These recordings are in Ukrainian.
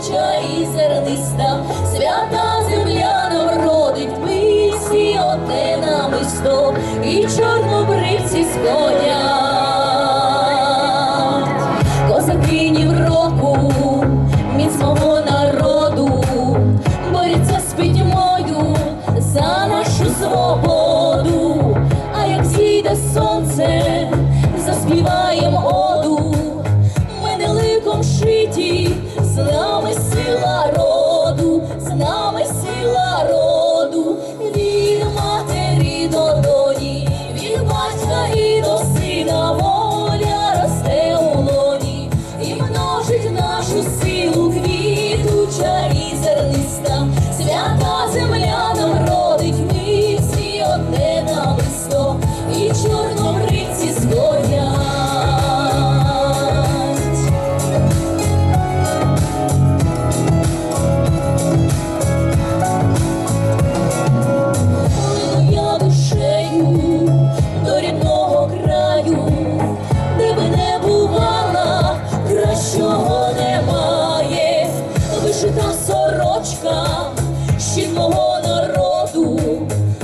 колюча і зерниста, свята земля народить, родить мисі, одне намисто, і чорнобривці сходять, козакинів року, міцного народу, борються з пітьмою за нашу свободу, а як зійде сонце, заспіваємо. бачить нашу силу квітуча. чорна сорочка щільного народу,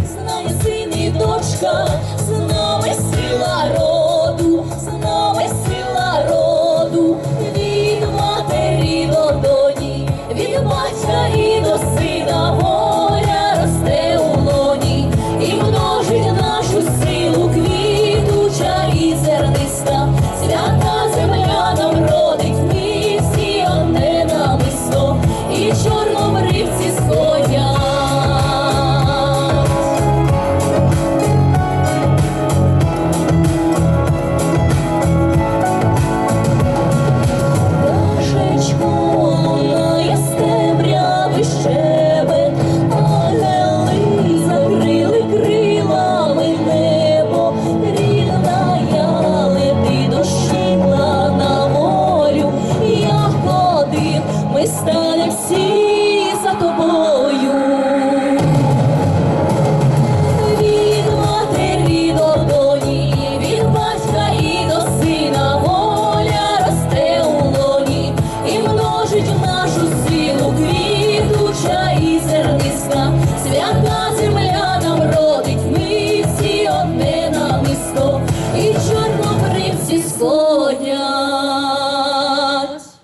знає син і дочка, з нами сила роду, з нами сила роду, від матері до доні, від батька і до сина воля росте у лоні і множить нашу силу квітуча і зерниста. свята.